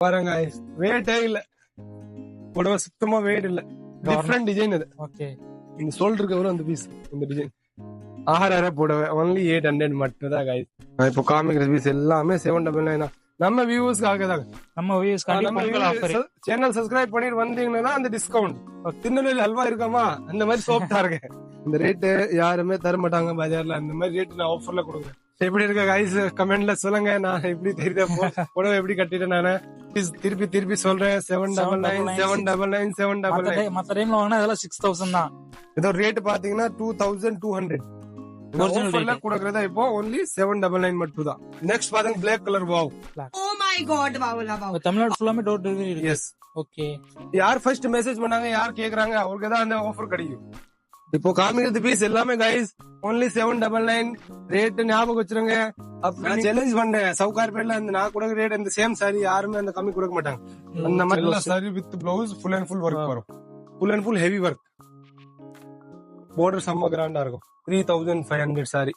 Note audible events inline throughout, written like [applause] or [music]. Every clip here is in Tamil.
பாருங்க வெயிட்டே இல்ல. புடவை சுத்தமா வெயிட் இல்ல. டிஃப்ரெண்ட் டிசைன் இது ஓகே இந்த சோல்டர் இருக்க வரும் அந்த பீஸ் இந்த டிசைன் ஆறாயிரம் புடவை. ஒன்லி எயிட் ஹண்ட்ரட் மட்டும் தான் guys. நான் இப்போ காமிக்கிற பீஸ் எல்லாமே செவன் டபுள் நைன் நம்ம வியூவர்ஸ்க்காக தான். நம்ம ஆஃபர் சேனல் சப்ஸ்கிரைப் பண்ணிட்டு வந்தீங்கன்னா அந்த டிஸ்கவுண்ட் திருநெல்வேலி அல்வா இருக்காமா? அந்த மாதிரி சோப்டா இருக்கு இந்த ரேட்டு யாருமே தர மாட்டாங்க பஜார்ல. அந்த மாதிரி ரேட் நான் ஆஃபர்ல கொடுக்குறேன். எப்படி இருக்க கைஸ் கமெண்ட்ல சொல்லுங்க. நான் எப்படி தெரியுத புடவை எப்படி கட்டிட்டேன் நானு? திருப்பி திருப்பி சொல்றேன். Seven double nine seven double nine seven double nine மத்த டைம்ல வாங்கினா அதெல்லாம் சிக்ஸ் தௌசண்ட் தான். இதோ ரேட் பாத்தீங்கன்னா டூ தௌசண்ட் டூ ஹண்ட்ரட். கொடுக்கறதா இப்போ ஒன்லி செவன் டபுள் நைன் மட்டும் தான். நெக்ஸ்ட் பாத்தீங்கன்னா black colour wow Oh my god, wow, wow, wow. Tamil Nadu ஃபுல்லாமே டோர் டெலிவரி இருக்கு. எஸ் ஓகே யார் ஃபர்ஸ்ட் மெசேஜ் பண்ணாங்க யார் கேக்குறாங்க தான் அந்த ஆஃபர் கிடைக்கும். இப்போ காமிக்கிறது பீஸ் எல்லாமே guys only seven double nine rate ஞாபகம் வச்சிருங்க. நான் சேலஞ்ச் பண்ணேன் சவுகார் பேர்ல அந்த நான் கொடுக்க ரேட் இந்த சேம் சாரி யாருமே அந்த கம்மி கொடுக்க மாட்டாங்க. அந்த மாதிரி saree with blouse full and full work வரும். Full and full heavy work border செம்ம கிராண்டா இருக்கும். Three thousand five hundred saree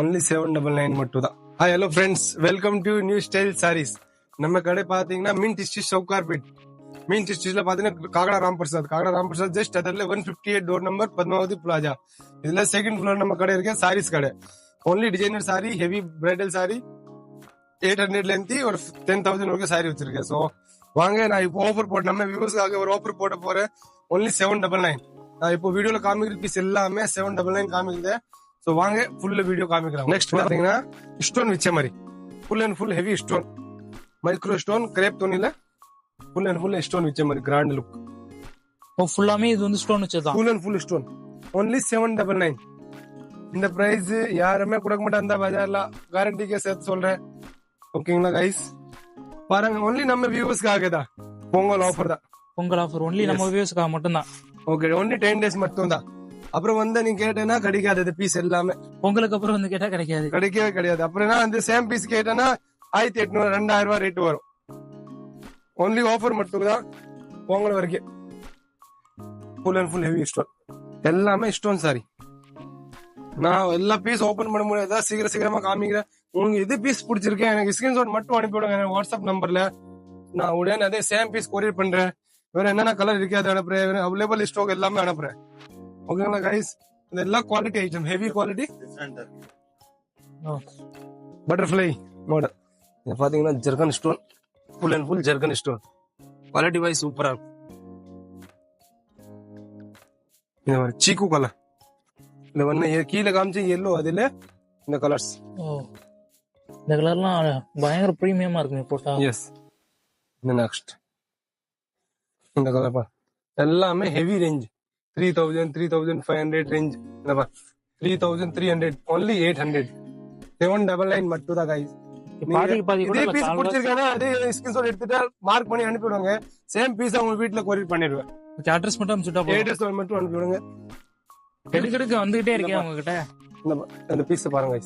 only seven double nine மட்டும் தான். Hello friends welcome to new style sarees நம்ம கடை பாத்தீங்கன்னா மீன் டிஸ்ட்ரிக் சவுகார்பேட் மீன் டிஸ்ட்ரிக்ட்ல பாத்தீங்கன்னா காகடா ராம் பிரசாத் காகடா ராம் பிரசாத் ஜஸ்ட் அதில் one fifty eight door number Padmavathi plaza இதுல செகண்ட் ஃப்ளோர் நம்ம கடை இருக்கு சாரீஸ் கடை only designer saree heavy bridal saree eight ஹண்ட்ரட்ல இருந்து ஒரு டென் தௌசண்ட் வரைக்கும் சாரி வச்சிருக்கேன் ஸோ வாங்க நான் இப்போ ஆஃபர் போட்டு நம்ம வியூஸ்க்காக ஒரு ஆஃபர் போட போறேன் ஒன்லி செவன் டபுள் நைன் நான் இப்போ வீடியோல காமிக்கிற பீஸ் எல்லாமே செவன் டபுள் நைன் காமிக்குது ஸோ வாங்க ஃபுல் வீடியோ காமிக்கிறேன் நெக்ஸ்ட் பாத்தீங்கன்னா ஸ்டோன் வச்ச மாதிரி full and full heavy stone micro stone crepe துணியில ஃபுல் அண்ட் ஃபுல் ஸ்டோன் வச்ச மாதிரி கிராண்ட் லுக் ஓ ஃபுல்லாமே இது வந்து stone வச்சதுதான். Full and full stone only seven double nine இந்த பிரைஸ் யாருமே கொடுக்க மாட்டாங்க இந்த பஜார்ல. கேரண்டிக்கே சேர்த்து சொல்றேன். ஓகேங்களா கைஸ் பாருங்க ஒன்லி நம்ம வியூவர்ஸ்க்காக தான். பொங்கல் ஆஃபர் தான். பொங்கல் ஆஃபர் ஒன்லி நம்ம வியூஸ்க்காக மட்டும்தான். ஓகே ஒன்லி டென் டேஸ் மட்டும் தான் அப்புறம் வந்து நீ கேட்டேன்னா கிடைக்காது பீஸ் எல்லாமே. பொங்கலுக்கு அப்புறம் வந்து கேட்டா கிடைக்காது. கிடைக்கவே கிடையாது. அப்புறம் என்ன அந்த சேம் பீஸ் கேட்டேன்னா ஆயிரத்தி எட்நூறு ரெண்டாயிரம் ரூபாய் ரேட் வரும். ஒன்லி ஆஃபர் மட்டும் தான் பொங்கல் வரைக்கும். Full and full heavy stone எல்லாமே ஸ்டோன் சாரி நான் எல்லா பீஸ் ஓபன் பண்ண முடியாதா. சீக்கிரம் சீக்கிரமா காமிக்கிறேன். உங்களுக்கு எது பீஸ் பிடிச்சிருக்கேன் எனக்கு ஸ்கிரீன்ஷாட் மட்டும் அனுப்பி விடுங்க. எனக்கு வாட்ஸ்அப் நம்பர்ல நான் உடனே அதே சேம் பீஸ் கொரியர் பண்றேன். வேற என்னென்ன கலர் இருக்கு அதை அனுப்புறேன். அவைலபிள் ஸ்டாக் எல்லாமே அனுப்புறேன். ஓகேங்களா கைஸ் இது எல்லாம் quality item heavy quality butterfly model இது பாத்தீங்கன்னா zircon stone full and full zircon stone quality wise சூப்பரா இருக்கும் இந்த மாதிரி சீக்கு கலர் இந்த ஒண்ணு எ- கீழே காமிச்ச எல்லோ அதுல இந்த கலர்ஸ் ஓ இந்த கலர்லாம் பயங்கர பிரீமியமா இருக்குங்க போட்டா எஸ் இந்த நெக்ஸ்ட் இந்த கலர் பா எல்லாமே heavy range three thousand three thousand five hundred range இந்த பா three thousand three hundred only eight hundred seven double nine மட்டும் தான் கைஸ் பீஸ் கால் பிடிச்சிருக்கேன்னா அதே ஸ்கிரீன்ஷாட் எடுத்துட்டு மார்க் பண்ணி அனுப்பிவிடுங்க. சேம் பீஸ் உங்க வீட்ல கொரியர் பண்ணிடுவேன். ஓகே அட்ரஸ் மட்டும் அனுப்பிச்சுட்டா ஏட்ரஸ் மட்டும் அனுப்பிவிடுங்க. எடுக்கிறதுக்கு வந்துகிட்டே இருக்கேன் உங்ககிட்ட? இந்த இந்த பீஸ் பாருங்க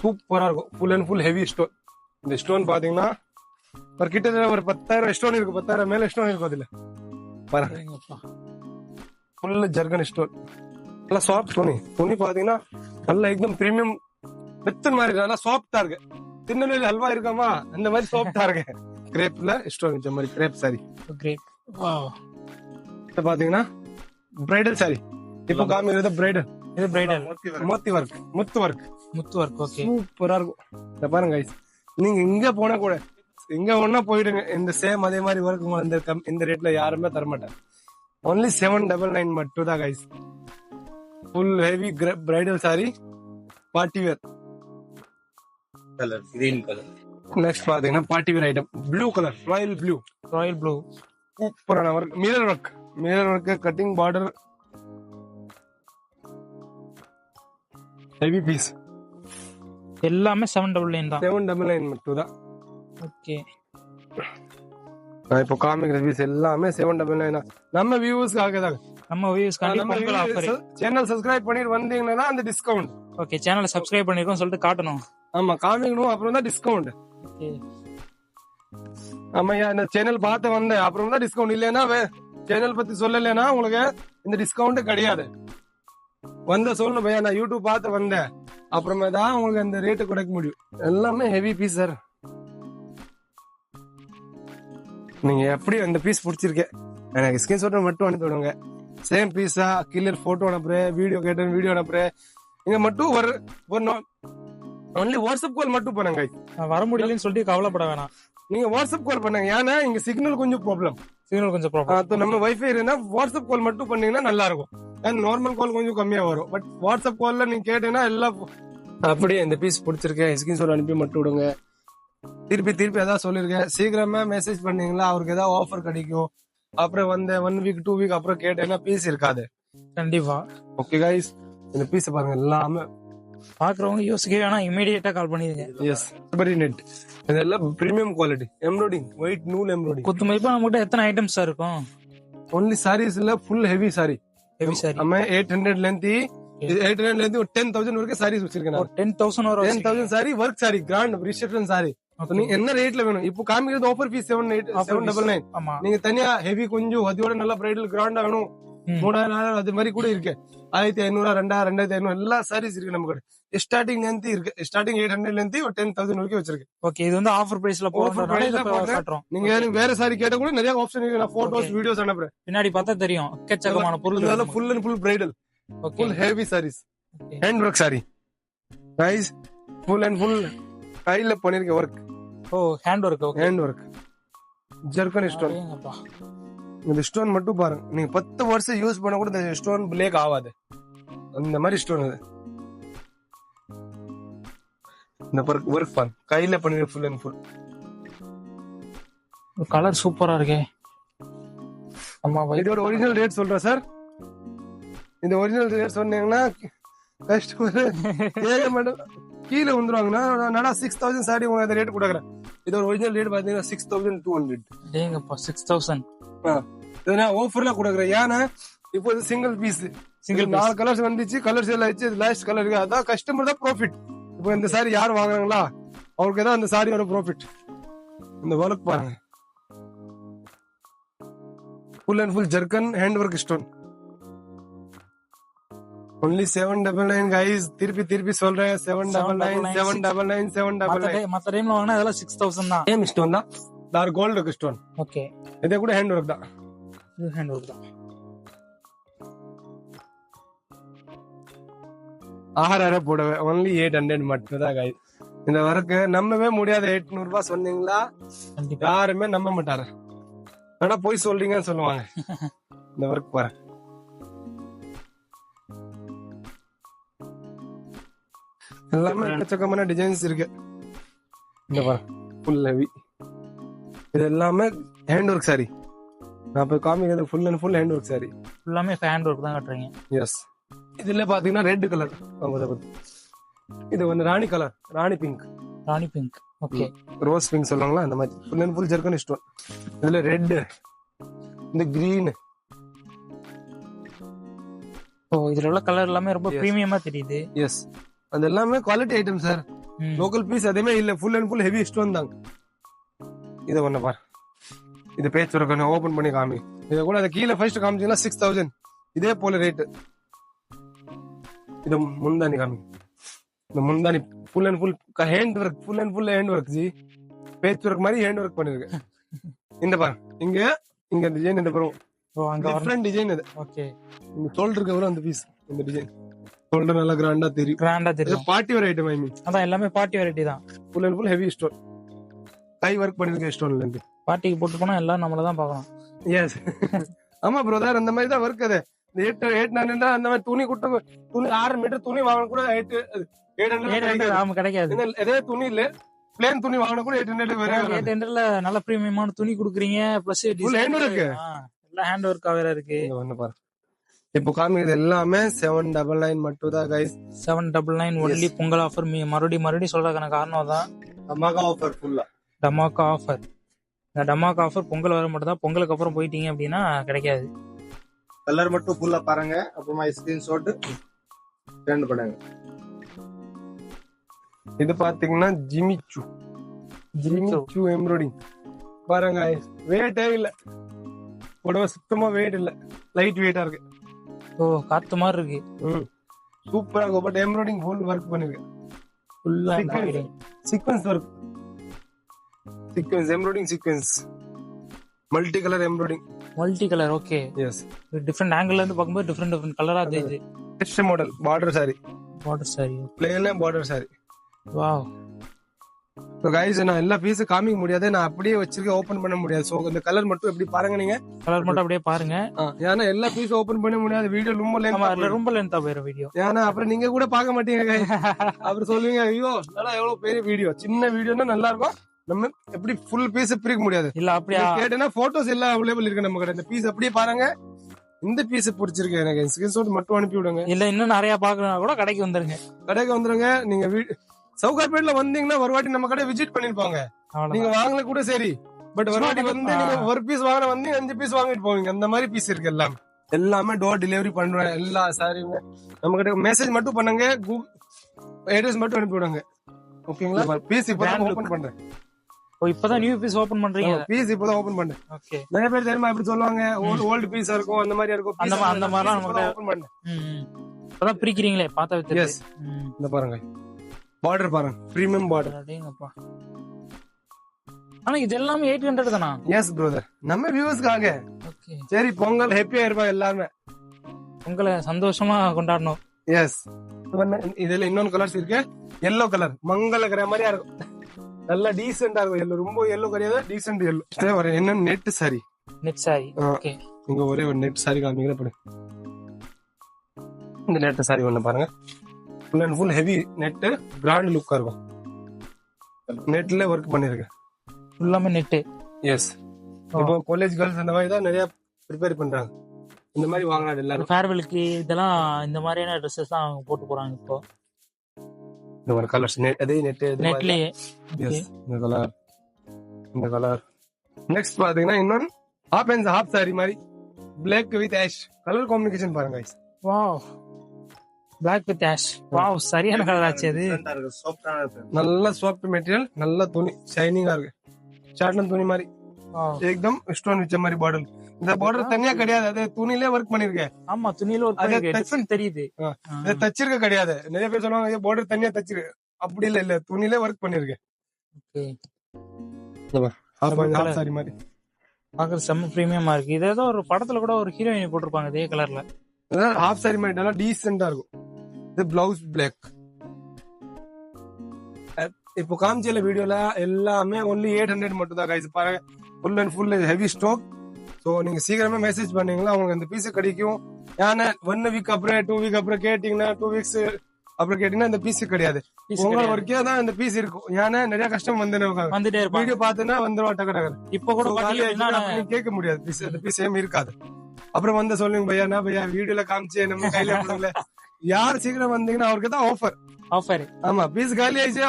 சூப்பரா இருக்கும். Full and full heavy stone இந்த ஸ்டோன் பாத்தீங்கன்னா ஒரு கிட்டத்தட்ட ஒரு பத்தாயிரம் ஸ்டோன் இருக்கு. பத்தாயிரம் மேல ஸ்டோன் இருக்கும் அதுல. பாருங்க. சரிங்கப்பா. ஃபுல் ஜர்கன் ஸ்டோன் நல்லா சாஃப்ட் துணி துணி பாத்தீங்கன்னா நல்லா எக்தம் பிரீமியம் மெத்தன் மாதிரி. நல்லா சாஃப்டா இருக்கு. திருநெல்வேலி அல்வா இருக்காமா? அந்த மாதிரி சாஃப்டா இருக்கு. கிரேப்ல ஸ்டோன் வச்ச மாதிரி கிரேப் சாரி Great. Wow. இது பாத்தீங்கன்னா பிரைடல் சாரி இப்போ காமிக்கிறது பிரைடல் இது பிரைடல் மோத்தி ஒர்க் முத்து ஒர்க் முத்து ஒர்க் ஓகே சூப்பரா இருக்கும். இத பாருங்க guys. நீங்க இங்க போனா கூட எங்க ஒன்னா போயிடுங்க. இந்த சேம் அதே மாதிரி ஒர்க் இந்த இந்த ரேட்ல யாருமே தர மாட்டாங்க ஒன்லி செவன் டபுள் நைன் மட்டும் தான் guys full heavy bridal saree party wear colour green colour next பாத்தீங்கன்னா party wear item blue colour royal blue royal blue சூப்பரான work mirror work mirror work cutting border heavy piece எல்லாமே செவன் டபுள் நைன் தான். செவன் டபுள் நைன் மட்டும் தான். ஓகே நான் இப்போ காமிக்கிற பீஸ் எல்லாமே செவன் டபுள் நைன் நம்ம வியூவர்ஸ்க்காக தான். நம்ம ஆஃபர் சேனல் சப்ஸ்கிரைப் பண்ணிட்டு வந்தீங்கன்னா அந்த டிஸ்கவுண்ட் ஓகே சேனலை சப்ஸ்கிரைப் பண்ணிருக்கோம் சொல்லிட்டு காட்டணும். ஆமா காமிக்கணும் அப்புறம் தான் டிஸ்கவுண்ட் ஆமாய்யா இந்த சேனல் பார்த்து வந்தேன். அப்புறம் தான் டிஸ்கவுண்ட் இல்லைன்னா சேனல் பத்தி சொல்லலைன்னா உங்களுக்கு இந்த டிஸ்கவுண்ட் கிடையாது. வந்த சொல்லணும் பையா நான் யூடியூப் பார்த்து வந்தேன். அப்புறமே தான் உங்களுக்கு அந்த ரேட்டு குறைக்க முடியும். எல்லாமே ஹெவி பீஸ் சார் நீங்க எப்படி அந்த பீஸ் பிடிச்சிருக்கேன் எனக்கு ஸ்கிரீன்ஷாட் மட்டும் அனுப்பி விடுங்க. சேம் பீஸா கிளியர் போட்டோ அனுப்புறேன் வீடியோ கேட்டேன் வீடியோ அனுப்புறேன். இங்க மட்டும் ஒரு ஒரு ஒன்லி வாட்ஸ்அப் கால் மட்டும் பண்ணுங்க வர முடியலன்னு சொல்லிட்டு கவலைப்பட வேணாம். நீங்க வாட்ஸ்அப் கால் பண்ணுங்க. ஏன்னா இங்க சிக்னல் கொஞ்சம் ப்ராப்ளம் சிக்னல் கொஞ்சம் ப்ராப்ளம் நம்ம வைஃபை இருந்தா வாட்ஸ்அப் கால் மட்டும் பண்ணீங்கன்னா நல்லா இருக்கும். அண்ட் நார்மல் கால் கொஞ்சம் கம்மியா வரும். பட் வாட்ஸ்அப் கால்ல நீங்க கேட்டீங்கன்னா எல்லாம் அப்படியே இந்த பீஸ் பிடிச்சிருக்கேன். ஸ்கிரீன்ஷாட் அனுப்பி மட்டும் விடுங்க. திருப்பி திருப்பி அதான் சொல்லிருக்கேன் சீக்கிரமா மெசேஜ் பண்ணீங்களா அவருக்கு ஏதாவது ஆஃபர் கிடைக்கும். அப்புறம் வந்து ஒன் வீக் டூ வீக் அப்புறம் கேட்டேன்னா பீஸ் இருக்காது. கண்டிப்பா. ஓகே கைஸ் இந்த பீஸ் பாருங்க எல்லாமே பாக்குறவங்க யோசிக்கவே வேணாம். இமீடியட்டா கால் பண்ணிடுங்க. எஸ் நெட் இதெல்லாம் பிரீமியம் குவாலிட்டி எம்ப்ராய்டிங் ஒயிட் நூல் எம்ப்ராய்டிங் குத்து மதிப்பா நம்மகிட்ட எத்தனை ஐட்டம்ஸ் இருக்கும்? Only சாரீஸ்ல full heavy saree heavy saree நம்ம எயிட் ஹண்ட்ரட்ல இருந்து எயிட் ஹண்ட்ரட்ல இருந்து ஒரு டென் தௌசண்ட் வரைக்கும் சாரீஸ் வச்சிருக்கேன் டென் தௌசண்ட் டென் வரும் thousand saree work saree grand reception saree நீங்க என்ன ரேட்ல வேணும்? இப்போ காமிக்கிறது offer piece seven eight seven double nine நீங்க தனியா ஹெவி கொஞ்சம் அதோட நல்லா பிரைடல் கிராண்டா வேணும். மூணாயிரம் நாலாயிரம் அது மாதிரி கூட இருக்கு. ஆயிரத்தி ஐநூறு ரெண்டாயிரம் ரெண்டாயிரத்தி ஐநூறு எல்லா சாரீஸ் இருக்கு நம்ம கிட்ட ஸ்டார்டிங் இருந்து இருக்கு. ஸ்டார்டிங் எயிட் ஹண்ட்ரட்ல இருந்து ஒரு டென் தௌசண்ட் வரைக்கும் வச்சிருக்கு. ஓகே இது வந்து ஆஃபர் பிரைஸ்ல Offer price ல போறதுனால போடுறேன். காட்டுறோம். நீங்க வேற சாரி கேட்ட கூட நிறைய ஆப்ஷன் இருக்கு. நான் போட்டோஸ். வீடியோஸ் அனுப்புறேன். பின்னாடி பார்த்தா தெரியும். எக்கச்சக்கமான பொருள் அதனால full and full bridal okay full heavy sarees. Hand work saree rice full and full கையில பண்ணிருக்க work oh hand work okay hand work zircon stone இந்த ஸ்டோன் மட்டும் பாருங்க. நீங்க பத்து வருஷம் யூஸ் பண்ண கூட இந்த ஸ்டோன் பிளேக் ஆகாது. அந்த மாதிரி ஸ்டோன் அது இந்த ஒர்க் பாருங்க. கையில பண்ணிருக்க ஃபுல் அண்ட் ஃபுல் கலர் சூப்பரா இருக்கே. வை- இதோட ஒரிஜினல் ரேட் சொல்றேன் சார் இந்த ஒரிஜினல் ரேட் சொன்னீங்கன்னா கஸ்டமர் கேட்க மாட்டோம் கீழே வந்துருவாங்கன்னா நடா சிக்ஸ் தௌசண்ட் சாரி உங்களுக்கு ரேட் கொடுக்குறேன். இதோட ஒரிஜினல் ரேட் பாத்தீங்கன்னா சிக்ஸ் தௌசண்ட் டூ ஹண்ட்ரட் டேங்கப்பா சிக்ஸ் தௌசண்ட் இது நான் ஆஃபர்ல கொடுக்குறேன் ஏன்னா இப்போ இது சிங்கிள் பீஸ் சிங்கிள் நாலு கலர்ஸ் வந்துச்சு கலர்ஸ் எல்லாம் ஆயிடுச்சு இது லாஸ்ட் கலர் அதான் கஸ்டமர் தான் ப்ராஃபிட் இப்போ இந்த சாரி யார் வாங்குறாங்களா? அவருக்கு தான் அந்த சாரியோட ப்ராஃபிட் இந்த ஒர்க் பாருங்க. Full and full zircon hand work stone only seven double nine guys திருப்பி திருப்பி சொல்றேன். Seven double nine seven double nine seven double nine மத்த டைம்ல வாங்கினா அதெல்லாம் சிக்ஸ் தௌசண்ட் தான். சேம் ஸ்டோன் தான். Dark gold stone okay. இதே கூட ஹேண்ட் ஒர்க் தான். இது ஹேண்ட் ஒர்க் தான். ஆறாயிரம் போடவே ஒன்லி எயிட் ஹண்ட்ரட் மட்டும் தான் guys. இந்த ஒர்க்கு நம்பவே முடியாத எட்நூறு ரூபாய் சொன்னீங்களா? யாருமே நம்ப மாட்டாரு ஆனா போய் சொல்றீங்கன்னு சொல்லுவாங்க. இந்த ஒர்க் பாரு. எல்லாமே எக்கச்சக்கமான டிசைன்ஸ் இருக்கு. இந்த பாரு ஃபுல் ஹெவி இது எல்லாமே ஹேண்ட் ஒர்க் சாரி நான் இப்ப காமிக்கிறது full and full hand work sari எல்லாமே ஹேண்ட் ஒர்க் தான் கட்டுறீங்க. எஸ் இதுல பாத்தீங்கன்னா ரெட் கலர் இது வந்து rani colour rani pink rani pink okay rose pink சொல்லுவாங்களா? அந்த மாதிரி. Full and full zircon stone இதுல ரெட் இந்த கிரீன் ஓ இதுல உள்ள கலர் எல்லாமே ரொம்ப. பிரீமியமா தெரியுது. எஸ் அது எல்லாமே quality item sir. Local piece எதுவுமே இல்ல. Full and full heavy stone தாங்க இதை ஒண்ணு பாரு. இது பேச்சு இருக்கணும் ஓபன் பண்ணி காமி. இதை கூட அதை கீழே ஃபர்ஸ்ட் காமிச்சீங்கன்னா சிக்ஸ் தௌசண்ட் இதே போல ரேட்டு இது முந்தானி காமி. இந்த முந்தானி full and full hand work full and full hand work ji. Patch work மாதிரி ஹேண்ட் ஒர்க் பண்ணிருக்கு. இந்த பாரு. இங்க இங்க டிசைன் இந்த வரணும் டிஃப்ரெண்ட் டிசைன் இது. ஓகே இந்த ஷோல்டருக்கு வரும் அந்த பீஸ் இந்த டிசைன் ஷோல்டர் நல்லா கிராண்டா தெரியும். கிராண்டா தெரியும். பார்ட்டி வேர் ஐட்டம் ஐ மீன் அதான் எல்லாமே பார்ட்டி வெரைட்டி தான். Full and full heavy stone guy work பண்ணிருக்கேன் ஸ்டோன்ல இருந்து பார்ட்டிக்கு போட்டு போனா எல்லாம் நம்மள தான் பார்க்கணும். எஸ் ஆமா பிரதர் அந்த மாதிரி தான் ஒர்க் அது. இந்த எயிட் நைன் அந்த மாதிரி துணி குட்ட துணி ஆறு மீட்டர் துணி வாங்க கூட எயிட் எயிட் ஹண்ட்ரட் ஆமா கிடைக்காது. இதே துணி இல்ல. பிளேன் துணி வாங்கின கூட எயிட் ஹண்ட்ரட் வரும் எயிட் ஹண்ட்ரட்ல நல்ல பிரீமியமான துணி குடுக்குறீங்க பிளஸ். எல்லாம் ஹேண்ட் ஒர்க்கா வேற இருக்கு. வந்து பாரு. இப்போ காமிக்கிறது எல்லாமே செவன் டபுள் நைன் மட்டும் தான் guys seven double nine only Pongal offer மறுபடியும் மறுபடியும் சொல்றதுக்கான காரணம் தான் மகா ஆஃபர் ஃபுல்லா டமாக்கா ஆஃபர் இந்த டமாக்கா ஆஃபர் பொங்கல் வர மட்டும் தான் பொங்கலுக்கு அப்புறம் போயிட்டீங்க அப்படின்னா கிடைக்காது. கலர் மட்டும் ஃபுல்லா பாருங்க. அப்புறமா ஸ்கிரீன்ஷாட் சென்ட் பண்ணுங்க. இது பாத்தீங்கன்னா ஜிமிச்சு. ஜிமிச்சு. எம்ப்ராய்டிங். பாருங்க வெயிட்டே இல்ல. புடவை சுத்தமா வெயிட் இல்ல. லைட் வெயிட்டா இருக்கு. ஓ காத்து மாதிரி இருக்கு. சூப்பரா இருக்கும் பட் எம்ப்ராய்டிங் ஃபுல் ஒர்க் பண்ணிருக்கேன் ஃபுல்லா sequins work sequins embroidering sequins multi colour embroidering multi colour okay yes different angle இருந்து பார்க்கும்போது டிஃப்ரெண்ட் டிஃப்ரெண்ட் கலரா தெரியுது. Next model border sari water sari plain border sari wow so guys நான் எல்லா பீஸும் காமிக்க முடியாது. நான் அப்படியே வச்சிருக்கேன் ஓபன் பண்ண முடியாது. ஸோ இந்த கலர் மட்டும் எப்படி பாருங்க நீங்க? கலர் மட்டும் அப்படியே பாருங்க. ஏன்னா எல்லா பீஸும் ஓபன் பண்ண முடியாது. வீடியோ ரொம்ப லேட் ரொம்ப லென்த்தா போயிரும் வீடியோ ஏன்னா அப்புறம் நீங்க கூட பார்க்க மாட்டீங்க guys. [laughs] அப்புறம் சொல்லுவீங்க ஐயோ நல்லா எவ்வளவு பெரிய வீடியோ சின்ன வீடியோனா நல்லா இருக்கும். நம்ம எப்படி ஃபுல் பீஸ் பிரிக்க முடியாது. இல்ல அப்படியா? கேட்டேன்னா போட்டோஸ் எல்லாம் அவைலபிள் இருக்கு நம்ம கிட்ட. இந்த பீஸ் அப்படியே பாருங்க. இந்த பீஸ் பிடிச்சிருக்கு. எனக்கு ஸ்கிரீன்ஷாட் மட்டும் அனுப்பி விடுங்க. இல்ல இன்னும் நிறைய பாக்கணும்னா கூட கடைக்கு வந்துருங்க. கடைக்கு வந்துருங்க. நீங்க சவுகார்பேட்ல வந்தீங்கன்னா ஒரு வாட்டி நம்ம கடை விசிட் பண்ணிருப்பாங்க. நீங்க வாங்கல கூட சரி. பட் ஒரு வாட்டி வந்து நீங்க ஒரு பீஸ் வாங்கின வந்து அஞ்சு பீஸ் வாங்கிட்டு போவீங்க. அந்த மாதிரி பீஸ் இருக்கு எல்லாமே. எல்லாமே டோர் டெலிவரி பண்றேன் எல்லா சாரியுமே நம்ம கிட்ட மெசேஜ் மட்டும் பண்ணுங்க. அட்ரஸ் மட்டும் அனுப்பி விடுங்க. ஓகேங்களா பீஸ் Brand ஓபன் பண்றேன். ஓ இப்பதான் நியூ பீஸ் ஓபன் பண்றீங்க? பீஸ் இப்பதான் ஓபன் பண்றேன் ஓகே நிறைய பேர் தெரியுமா எப்படி சொல்லுவாங்க? ஓல்டு ஓல்டு பீஸா இருக்கும் அந்த மாதிரி இருக்கும். அந்த மா- அந்த மாதிரிலாம் நம்ம ஓபன் பண்ணேன். இப்பதான் பிரிக்கிறீங்களே பார்த்தா Yes. வித்து இந்த பாருங்க. பார்டர் பாருங்க. பிரீமியம் பார்டர் அடேங்கப்பா. ஆனா இது எல்லாமே எயிட் ஹண்ட்ரட் தானா? எஸ் பிரதர் நம்ம வியூவர்ஸ்க்காக ஓகே சரி பொங்கல் ஹாப்பியா இருப்பா எல்லாருமே? உங்களை சந்தோஷமா கொண்டாடணும். எஸ் இதுல இன்னொன்னு கலர்ஸ் இருக்கு. எல்லோ கலர் மங்களகர மாதிரியா இருக்கும். நல்லா டீசெண்டா இருக்கும். எல்லோ ரொம்ப எல்லோ கிடையாது டீசென்ட் எல்லோ வர என்ன net sari net sari. Okay இங்க ஒரே ஒரு நெட் சாரி காமிக்கிற படு. இந்த நெட் சாரி ஒண்ணு பாருங்க. Full and full heavy net grand லுக்கா இருக்கும். நெட்ல ஒர்க் பண்ணிருக்கேன். ஃபுல்லாமே நெட்டு எஸ் இப்போ காலேஜ் கேர்ள்ஸ் அந்த மாதிரி தான் நிறைய ப்ரிப்பேர் பண்றாங்க. இந்த மாதிரி வாங்கினாரு எல்லாரும். ஃபேர்வெலுக்கு இதெல்லாம் இந்த மாதிரியான ட்ரெஸ்ஸஸ் தான் அவங்க போட்டு போறாங்க இப்போ. இந்த ஒரு கலர்ஸ் நெட் அதே நெட் நெட்லயே எஸ் இந்த கலர் இந்த கலர் நெக்ஸ்ட் பாத்தீங்கன்னா இன்னொன்னு ஹாப் அண்ட் ஹாப் சாரி மாதிரி. Black with ash colour combination பாருங்க guys. Wow black with ash wow சரியான கலர் ஆச்சு அது. நல்ல சாஃப்ட் மெட்டீரியல் நல்ல துணி ஷைனிங்கா இருக்கு. சாட்டன் துணி மாதிரி. ஏக்தம் ஸ்டோன் வச்ச மாதிரி பாடல் இந்த பார்டர் தனியா கிடையாது. அது துணியிலே ஒர்க் பண்ணிருக்கேன். ஆமா துணியில ஒரு அது touch- டிஃபரெண்ட் தெரியுது. தச்சிருக்க கிடையாது. நிறைய பேர் சொல்லுவாங்க பார்டர் தனியா தச்சிருக்கு அப்படி இல்ல இல்ல. துணியிலே ஒர்க் பண்ணிருக்கேன். சாரி மாதிரி. பாக்குறது செம்ம பிரீமியமா இருக்கு. இது ஏதோ ஒரு படத்துல கூட ஒரு ஹீரோயின் போட்டிருப்பாங்க இதே கலர்ல ஹாஃப் சாரி மாதிரி நல்லா டீசெண்டா இருக்கும். இது பிளவுஸ் பிளாக் இப்போ காமிச்சல வீடியோல எல்லாமே ஒன்லி எயிட் ஹண்ட்ரட் மட்டும் தான் கைஸ் பாருங்க full and full heavy stock so நீங்க சீக்கிரமே மெசேஜ் பண்ணீங்களா உங்களுக்கு அந்த பீஸ் கிடைக்கும். ஏன்னா ஒன் வீக் அப்புறம் டூ வீக் அப்புறம் கேட்டீங்கன்னா டூ வீக்ஸ் அப்புறம் கேட்டீங்கன்னா இந்த பீஸ் கிடையாது. உங்க. வரைக்கும் தான் இந்த பீஸ் இருக்கும். ஏன்னா நிறைய கஷ்டம் வந்து வந்துட்டே இருப்பாங்க. வீடியோ பார்த்தீங்கன்னா வந்துருவா டக்கு டக்கு இப்ப கூட கேட்க முடியாது. பீஸ் அந்த பீஸ் சேம் இருக்காது. அப்புறம் வந்து சொல்லுங்க பையா என்ன பையா? வீடியோல காமிச்சு நம்ம கையில கொடுக்கல யார் சீக்கிரம் வந்தீங்கன்னா அவருக்கு தான் ஆஃபர் ஆஃபர் ஆமா பீஸ் காலி ஆயிடுச்சு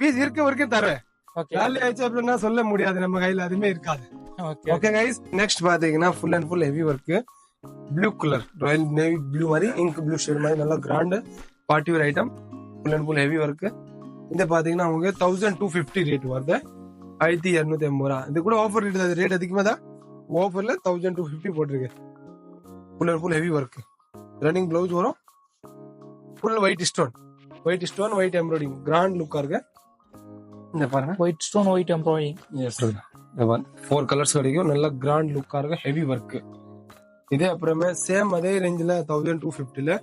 பீஸ் இருக்க வரைக்கும் தரேன். காலி ஆயிடுச்சு அப்படின்னா சொல்ல முடியாது. நம்ம கையில அதுமே இருக்காது. ஓகே கைஸ் நெக்ஸ்ட் பாத்தீங்கன்னா full and full heavy work blue colour royal navy blue மாதிரி இங்க் ப்ளூ ஷேட் மாதிரி. நல்லா grand party wear item full and full heavy work இது பாத்தீங்கன்னா உங்களுக்கு தௌசண்ட் டூ ஃபிஃப்டி ரேட் வருது. ஆயிரத்தி இரநூத்தி ஐம்பது ரூபா. இது கூட ஆஃபர் ரேட் அது ரேட் அதிகமாக தான் ஆஃபர்ல தௌசண்ட் டூ ஃபிஃப்டி போட்டிருக்கு. Full and full heavy work running blouse வரும். Full white stone white stone white embroidering grand லுக்கா இருக்கு. இந்த பாருங்க. White stone white embroidering yes four colours கிடைக்கும். நல்ல கிராண்ட் லுக்கா இருக்கு ஹெவி ஒர்க் இதே அப்புறமே சேம் அதே ரேஞ்சில் thousand two ஃபிஃப்டில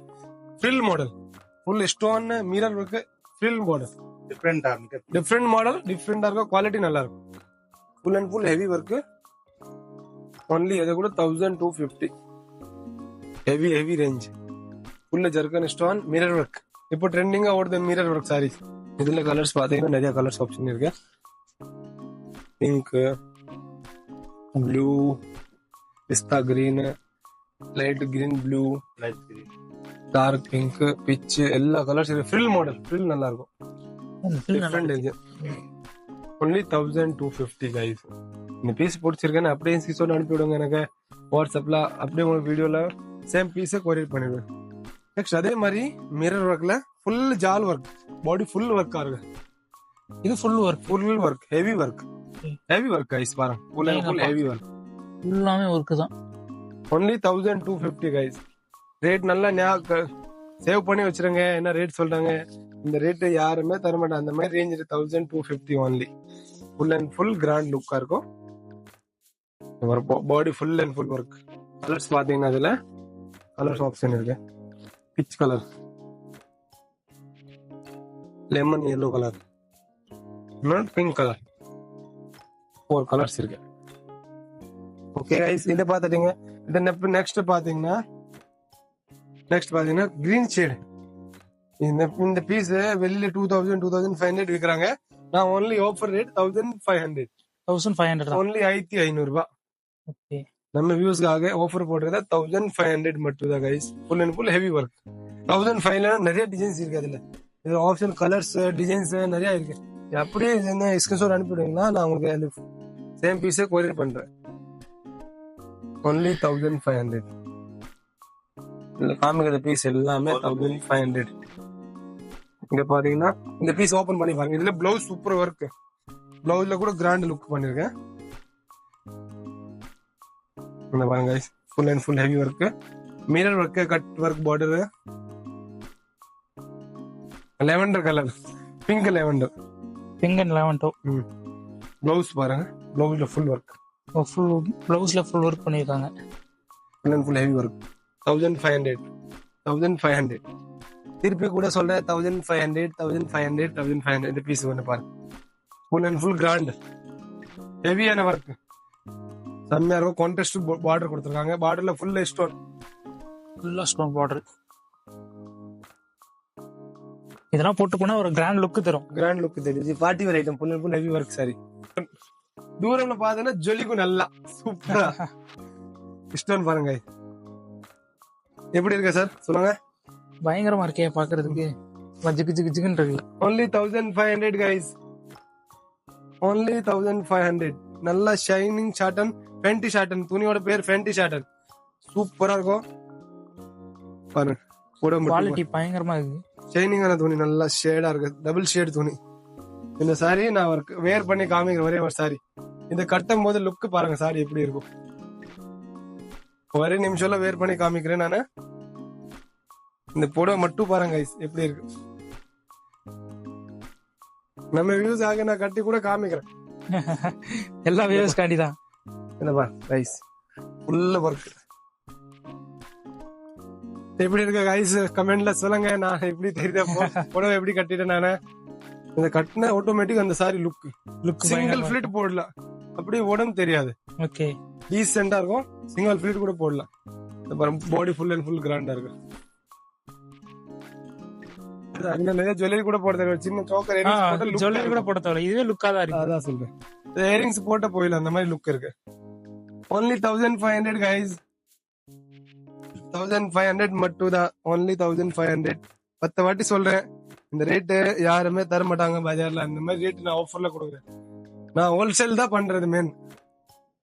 frill model full stone mirror work frill model டிஃப்ரெண்டா இருக்கு. டிஃப்ரெண்ட் மாடல் டிஃப்ரெண்டா இருக்கும். குவாலிட்டி நல்லா இருக்கும். Full and full heavy work only இது கூட thousand two fifty heavy heavy range full zircon stone mirror work இப்போ ட்ரெண்டிங்கா ஓடுது மிரர் ஒர்க் சாரீஸ் இதுல கலர்ஸ் பாத்தீங்கன்னா நிறைய கலர்ஸ் ஆப்ஷன் இருக்கு. பிங்க் ப்ளூ பிஸ்தா green light green blue light green dark pink peach எல்லா கலர்ஸ் இருக்கு. ஃப்ரில் மாடல் ஃப்ரில் நல்லா இருக்கும் different range only thousand two fifty guys இந்த பீஸ் பிடிச்சிருக்கேன்னு அப்படியே ஸ்கிரீன்ஷாட் அனுப்பி விடுங்க எனக்கு. வாட்ஸ்அப்ல அப்படியே உங்களுக்கு வீடியோல சேம் பீஸை கொரியர் பண்ணிடுவேன். நெக்ஸ்ட் அதே மாதிரி மிரர் ஒர்க்ல ஃபுல் ஜால் ஒர்க் பாடி ஃபுல் ஒர்க்கா இருக்கு. இது full work full work heavy work heavy work guys பாருங்க full and full heavy work ஃபுல்லாமே ஒர்க் தான். Only thousand two fifty guys rate நல்லா சேவ் பண்ணி வச்சிருங்க. என்ன ரேட் சொல்றாங்க? இந்த ரேட் யாருமே தர மாட்டாங்க அந்த மாதிரி range thousand two fifty only full and full grand லுக்கா இருக்கும். Body full and full work colours பாத்தீங்கன்னா அதுல கலர்ஸ் ஆப்ஷன் இருக்கு. Peach colour lemon yellow colour pink colour four colours இருக்கு. ஓகே கைஸ் இதை பார்த்துட்டீங்க. இது நெக்ஸ்ட் பாத்தீங்கன்னா நெக்ஸ்ட் பாத்தீங்கன்னா கிரீன் ஷேடு இந்த இந்த பீஸ் வெளியில two thousand two thousand five hundred விற்கிறாங்க நான் only offer rate thousand five hundred thousand five hundred only ஆயிரத்தி ஐநூறு ரூபாய் ஓகே நம்ம வியூஸ்க்காக ஆஃபர் போடுறத தௌசண்ட் ஃபைவ் ஹண்ட்ரட் மட்டும் தான் guys full and full heavy work thousand ஃபைவ்ல நிறைய டிசைன்ஸ் இருக்கு அதுல. இது ஆப்ஷன் கலர்ஸ் டிசைன்ஸ் நிறைய இருக்கு. அப்படியே என்ன ஸ்கிரீன்ஷாட் அனுப்பிவிடுங்கன்னா நான் உங்களுக்கு சேம் பீஸே கொரியர் பண்றேன். ஒன்லி தௌசண்ட் ஃபைவ் ஹண்ட்ரட் இதுல காமிக்கிற பீஸ் எல்லாமே தௌசண்ட் ஃபைவ் ஹண்ட்ரட் இங்க பாத்தீங்கன்னா இந்த பீஸ் ஓபன் பண்ணி பாருங்க. இதுல பிளவுஸ் சூப்பர் ஒர்க் பிளவுஸ்ல கூட கிராண்ட் லுக் பண்ணிருக்கேன். இந்த பாருங்க full and full heavy work mirror work cut work border lavender colour pink lavender pink and lavender blouse பாருங்க. பிளவுஸ்ல ஃபுல் ஒர்க் ஃபுல் ப்ளவுஸ்ல ஃபுல் ஒர்க் பண்ணியிருக்காங்க. Full and full heavy work thousand five hundred thousand five hundred திருப்பி கூட சொல்றேன் thousand five hundred thousand five hundred thousand five hundred piece ஒன்று பாருங்க ஃபுல் அண்ட் ஃபுல் கிராண்ட் ஹெவியான ஒர்க் செம்மையா இருக்கும். கான்ட்ராஸ்ட் பார்டர் கொடுத்துருக்காங்க. பார்டர்ல ஃபுல் ஸ்டோன் ஃபுல்லா ஸ்டோன் பார்டர் இதெல்லாம் போட்டு போனா ஒரு கிராண்ட் லுக் தரும். கிராண்ட் லுக் தெரியுது. Party wear item full and full heavy work sari தூரம்ல பார்த்தீங்கன்னா ஜொலிக்கும் நல்லா. சூப்பரா ஸ்டோன் பாருங்க. எப்படி இருக்கு சார்? சொல்லுங்க. பயங்கரமா இருக்கே பாக்குறதுக்கு. ஜிகு ஜிகு ஜிகுன்னு இருக்கு. Only 1500 guys. Only 1500 நல்ல ஷைனிங் ஷாட்டன் ஃபென்டி ஷாட்டன் துணியோட பேர் ஃபென்டி ஷாட்டன் சூப்பரா இருக்கும். பாருங்க. கூட குவாலிட்டி பயங்கரமா இருக்கு. ஷைனிங்கான துணி நல்லா ஷேடா இருக்கு. டபுள் ஷேட் துணி. இந்த சாரி நான் வேர் பண்ணி காமிக்கிற ஒரே ஒரு சாரி இந்த கட்டும் போது லுக் பாருங்க சாரி எப்படி இருக்கும். ஒரே நிமிஷம்ல வேர் பண்ணி காமிக்கிறேன் நானு. இந்த புடவை மட்டும் பாருங்க எப்படி இருக்கு. நம்ம வியூஸ் ஆக நான் கட்டி கூட காமிக்கிறேன். [laughs] எல்லா வியூஸ் காண்டி தான் இந்த பா ரைஸ் ஃபுல்ல ஒர்க் எப்படி இருக்க கைஸ் கமெண்ட்ல சொல்லுங்க நான் எப்படி தெரியுது புடவை எப்படி கட்டிட்டேன் நானு. இந்த கட்டின ஆட்டோமேட்டிக் அந்த sari look look single pleat போடலாம் அப்படியே உடம்பு தெரியாது. ஓகே. டீசெண்டா இருக்கும். சிங்கிள் ஃபிளிட் கூட போடலாம். இந்த பாருங்க பாடி ஃபுல் அண்ட் ஃபுல் கிராண்டா இருக்கு. நிறைய ஜுவல்லரி கூட போட சின்ன சோக்கர் ஜுவல்லரி கூட போட தேவை இதுவே லுக்கா தான் இருக்கு. அதான் சொல்றேன். இயரிங்ஸ் போட்ட போயிடலாம் அந்த மாதிரி லுக் இருக்கு. Only thousand five hundred guys thousand five hundred மட்டும் தான். ஒன்லி தௌசண்ட் ஃபைவ் ஹண்ட்ரட் பத்து வாட்டி சொல்றேன். இந்த ரேட்டு யாருமே தர மாட்டாங்க பஜார்ல. அந்த மாதிரி ரேட் நான் ஆஃபர்ல கொடுக்குறேன். நான் ஹோல்சேல் தான் பண்றது மெயின்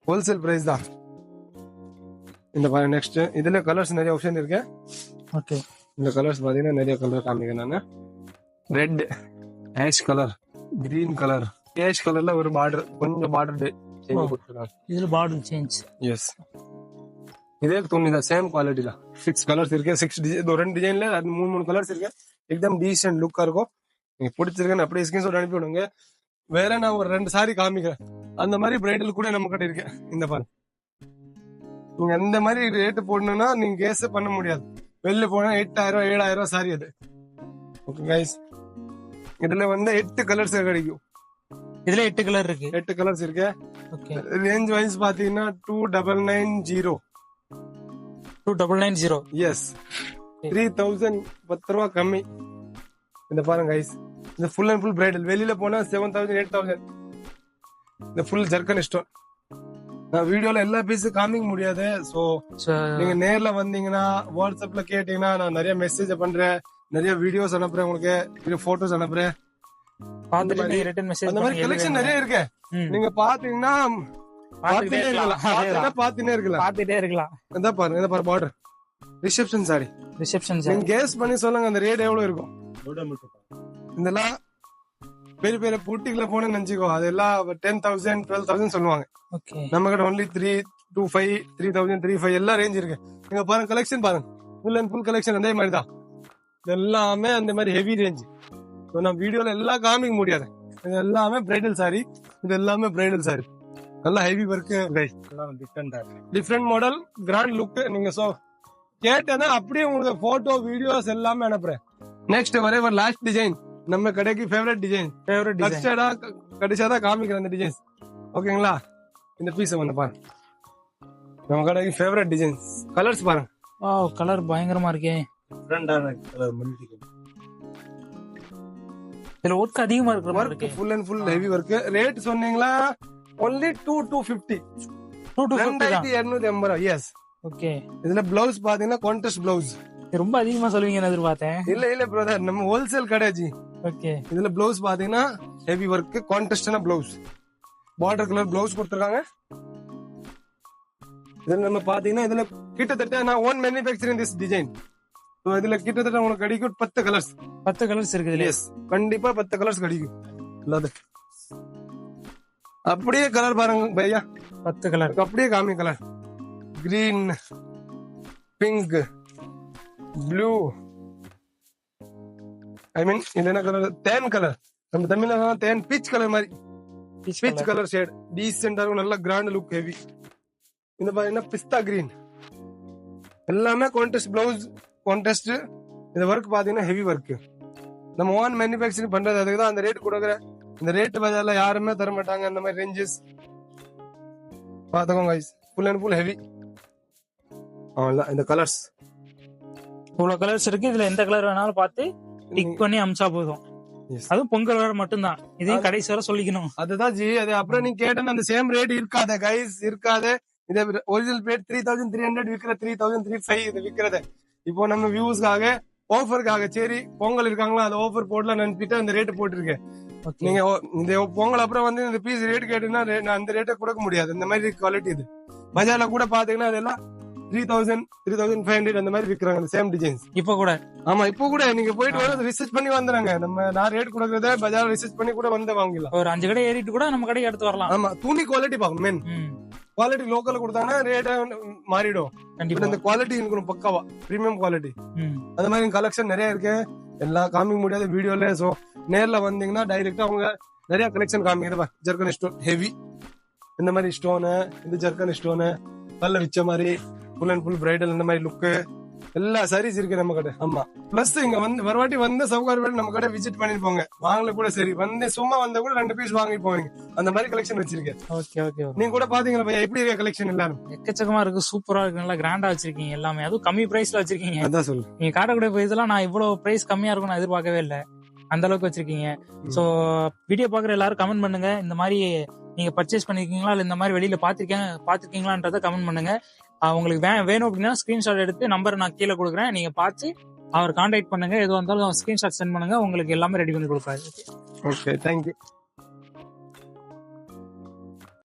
ஹோல்சேல் பிரைஸ் தான். இந்த பாருங்க நெக்ஸ்ட் இதுல கலர்ஸ் நிறைய ஆப்ஷன் இருக்கு. ஓகே இந்த கலர்ஸ் பாத்தீங்கன்னா நிறைய கலர் காமிக்கிறேன் நான். Red ash colour green colour ash கலர்ல ஒரு பார்டர் கொஞ்சம் பார்டர் கொடுத்துருக்காங்க. இதுல பார்டர் சேஞ்ச் எஸ் இதே துணி தான் சேம் குவாலிட்டி தான். சிக்ஸ் கலர்ஸ் இருக்கு. சிக்ஸ் டிசைன் ரெண்டு டிசைன்ல அது மூணு மூணு கலர்ஸ் இருக்கு. எக்தம் டீசென்ட் லுக்கா இருக்கும். நீங்க பிடிச்சிருக்கேன்னு அப்படியே ஸ்கிரீன்ஷாட் அனுப்பி விடுங்க வேற நான் ஒரு ரெண்டு சாரி காமிக்கிறேன் அந்த மாதிரி பிரைடல் கூட நம்ம கிட்ட இருக்கு. இந்த பாரு. நீங்க அந்த மாதிரி ரேட்டு போடணும்னா நீங்க கேஸ் பண்ண முடியாது. வெளில போனா எட்டாயிரம் ஏழாயிரம் ரூபாய் சாரி அது. ஓகே கைஸ் இதுல வந்து எட்டு கலர்ஸ் கிடைக்கும். இதுல எட்டு கலர் இருக்கு. எட்டு கலர்ஸ் இருக்கு. ரேஞ்ச் வைஸ் பாத்தீங்கன்னா two double nine zero two double nine zero yes three thousand பத்து ரூபா கம்மி. இந்த பாருங்க கைஸ் இந்த ஃபுல் அண்ட் ஃபுல் பிரைடல் வெளியில போனா செவன் தௌசண்ட் எயிட் தௌசண்ட் இந்த ஃபுல் ஜர்க்கன் ஸ்டோன் நான் வீடியோல எல்லா பீஸும் காமிக்க முடியாது. சோ நீங்க நேர்ல வந்தீங்கன்னா வாட்ஸ்அப்ல கேட்டீங்கன்னா நான் நிறைய மெசேஜ் பண்றேன். நிறைய வீடியோஸ் அனுப்புறேன் உங்களுக்கு. நிறைய போட்டோஸ் அனுப்புறேன். அந்த மாதிரி கலெக்ஷன் நிறைய இருக்கு. நீங்க பாத்தீங்கன்னா பாத்துட்டே இருக்கலாம். பாத்துட்டே இருக்கலாம். பாத்துட்டே இருக்கலாம். இந்த பாருங்க இந்த பாரு border reception sari reception guess பண்ணி சொல்லுங்க அந்த ரேட் எவ்வளவு இருக்கும்? இதெல்லாம் பெரிய பெரிய பூட்டிக்குள்ள போன நினைச்சுக்கோ. அதெல்லாம் டென் தௌசண்ட் டுவெல் தௌசண்ட் சொல்லுவாங்க. நம்ம கிட்ட only three two five three thousand three five எல்லாம் ரேஞ்ச் இருக்கு. நீங்க பாருங்க கலெக்ஷன் பாருங்க. ஃபுல் அண்ட் ஃபுல் கலெக்ஷன் அதே மாதிரி தான் எல்லாமே அந்த மாதிரி ஹெவி ரேஞ்ச் நான் வீடியோல எல்லாம் காமிக்க முடியாது. இது எல்லாமே பிரைடல் சாரி இது எல்லாமே பிரைடல் சாரி நல்ல ஹெவி ஒர்க் டிஃப்ரெண்டா டிஃப்ரெண்ட் மாடல் கிராண்ட் லுக் நீங்க சோ கேட்டனா அப்படியே உங்களுக்கு போட்டோ வீடியோஸ் எல்லாமே அனுப்புறேன். நெக்ஸ்ட் வரே ஒரு லாஸ்ட் டிசைன் நம்ம கடைக்கு ஃபேவரட் டிசைன் ஃபேவரட் டிசைன் கடிச்சாதான் காமிக்கிறேன் அந்த டிசைன்ஸ் ஓகேங்களா? இந்த பீஸ் வந்து பாருங்க நம்ம கடைக்கு ஃபேவரட் டிசைன்ஸ் கலர்ஸ் பாருங்க. வா கலர் பயங்கரமா இருக்கே. டிஃப்ரெண்டான கலர் மல்டி இதுல ஒர்க் அதிகமா இருக்கிற மாதிரி இருக்கு. Full and full heavy work rate சொன்னீங்களா? Only two two fifty two two ரெண்டாயிரத்தி இருநூத்தி எண்பது ரூபா எஸ் ஓகே இதுல பிளவுஸ் பாத்தீங்கன்னா கான்ட்ராஸ்ட் பிளவுஸ் ரொம்ப அதிகமா சொல்லுவீங்கன்னு எதிர்பார்த்தேன். இல்ல இல்ல பிரதர் நம்ம ஹோல்சேல் கடை ஜி. ஓகே. இதுல பிளவுஸ் பாத்தீங்கன்னா ஹெவி ஒர்க் கான்ட்ராஸ்டான பிளவுஸ் பார்டர் கலர் பிளவுஸ் கொடுத்துருக்காங்க. இதுல நம்ம பாத்தீங்கன்னா இதுல கிட்டத்தட்ட நான் ஓன் மேனுபேக்சரிங் திஸ் டிசைன் இதுல கிட்டத்தட்ட உங்களுக்கு கிடைக்கும் பத்து கலர்ஸ் பத்து கலர்ஸ் இருக்குது எஸ் கண்டிப்பா பத்து கலர்ஸ் கிடைக்கும். இல்லாத. அப்படியே கலர் பாருங்க பையா. பத்து கலர் அப்படியே காமி colour green pink blue I mean இது என்ன கலர் தேன் கலர் நம்ம தமிழ்ல தேன் பீச் கலர் மாதிரி. பீச் கலர் ஷேட் டீசெண்டா இருக்கும் நல்ல கிராண்ட் லுக் ஹெவி இந்த பாத்தீங்கன்னா பிஸ்தா கிரீன் எல்லாமே கான்டெஸ்ட் பிளவுஸ் கான்டெஸ்ட் இந்த ஒர்க் பாத்தீங்கன்னா ஹெவி ஒர்க் நம்ம ஓன் மேனுபேக்சரிங் பண்றது அதுக்கு தான் அந்த ரேட் கொடுக்குற. இந்த ரேட் பஜார்ல யாருமே தர மாட்டாங்க அந்த மாதிரி ரேஞ்சஸ் பாத்துக்கோங்க guys. Full and full heavy அவ்வளோதான் இந்த கலர்ஸ் இவ்வளவு கலர்ஸ் இருக்கு. இதுல எந்த கலர் வேணாலும் பார்த்து டிக் பண்ணி அமிச்சா போதும். அதுவும் பொங்கல் வர மட்டும்தான். இதையும் கடைசி வரை சொல்லிக்கணும். அதுதான் ஜி அது அப்புறம் நீ கேட்டேன்னு அந்த சேம் ரேட் இருக்காத கைஸ் இருக்காது. இது original rate three thousand three hundred விற்கிற த்ரீ தௌசண்ட் த்ரீ ஃபைவ் இது விற்கிறது இப்போ நம்ம வியூஸ்க்காக ஆஃபருக்காக சரி பொங்கல் இருக்காங்களா அந்த ஆஃபர் போடலாம் நினைச்சிட்டு அந்த ரேட் போட்டிருக்கேன் நீங்க இந்த பொங்கல் அப்புறம் வந்து இந்த பீஸ் ரேட் நான் அந்த ரேட்டை கொடுக்க முடியாது. இந்த மாதிரி குவாலிட்டி இது. பஜார்ல கூட பாத்தீங்கன்னா அதெல்லாம் three thousand three thousand five hundred அந்த மாதிரி விற்கிறாங்க அந்த சேம் டிசைன்ஸ் இப்ப கூட? ஆமா இப்போ கூட. நீங்க போயிட்டு வர ரிசர்ச் பண்ணி வந்துறாங்க நம்ம நான் ரேட் கொடுக்கறத பஜார் ரிசர்ச் பண்ணி கூட வந்து வாங்கிடலாம். ஒரு அஞ்சு கடை ஏறிட்டு கூட நம்ம கடைக்கு எடுத்து வரலாம். ஆமா துணி குவாலிட்டி பார்க்கணும் மெயின் குவாலிட்டி லோக்கல்ல கொடுத்தாங்கன்னா ரேட் மாறிடும். கண்டிப்பா. இந்த குவாலிட்டி இருக்கணும் பக்காவா. பிரீமியம் குவாலிட்டி அந்த மாதிரி கலெக்ஷன் நிறைய இருக்கு. எல்லாம் காமிக்க முடியாத வீடியோல சோ நேர்ல வந்தீங்கன்னா டைரக்டா அவங்க நிறைய கலெக்ஷன் காமிக்கிறப்ப ஜர்கன் ஸ்டோன் ஹெவி இந்த மாதிரி ஸ்டோனு இந்த ஜர்கன் ஸ்டோனு பல்ல வச்ச மாதிரி. ஃபுல் அண்ட் ஃபுல் பிரைடல் இந்த மாதிரி லுக்கு எல்லா சாரீஸ் இருக்கு நம்ம கடை. ஆமா. பிளஸ் இங்க வந்து வரவாட்டி வந்து சவுகார் நம்ம கடை விசிட் பண்ணிட்டு போங்க. வாங்கல கூட சரி. வந்து சும்மா வந்தா கூட ரெண்டு பீஸ் வாங்கி போவீங்க. அந்த மாதிரி கலெக்ஷன் வச்சிருக்கேன். Okay okay. நீங்க கூட பாத்தீங்களா பையா? எப்படி இருக்க கலெக்ஷன் எல்லாரும்? எக்கச்சக்கமா இருக்கு. சூப்பரா இருக்கு. நல்லா கிராண்டா வச்சிருக்கீங்க எல்லாமே. அதுவும் கம்மி பிரைஸ்ல வச்சிருக்கீங்க. அதான் சொல்லு நீங்க காட்டக்கூடிய பிரைஸ்லாம் நான் இவ்வளவு பிரைஸ் கம்மியா இருக்கும் நான் எதிர்பார்க்கவே இல்லை. அந்த அளவுக்கு வச்சிருக்கீங்க. சோ வீடியோ பாக்குற எல்லாரும் கமெண்ட் பண்ணுங்க. இந்த மாதிரி நீங்க பர்ச்சேஸ் பண்ணிருக்கீங்களா? இல்ல இந்த மாதிரி வெளியில பாத்திருக்கீங்க பாத்திருக்கீங்களான்றத கமெண்ட் பண்ணுங்க. அவங்களுக்கு உங்களுக்கு வே- வேணும் அப்படின்னா ஸ்கிரீன்ஷாட் எடுத்து நம்பர் நான் கீழே கொடுக்குறேன். நீங்க பார்த்து அவர் கான்டாக்ட் பண்ணுங்க. எதுவாக இருந்தாலும் ஸ்கிரீன்ஷாட் சென்ட் பண்ணுங்க. உங்களுக்கு எல்லாமே ரெடி பண்ணி கொடுப்பாரு ஓகே தேங்க்யூ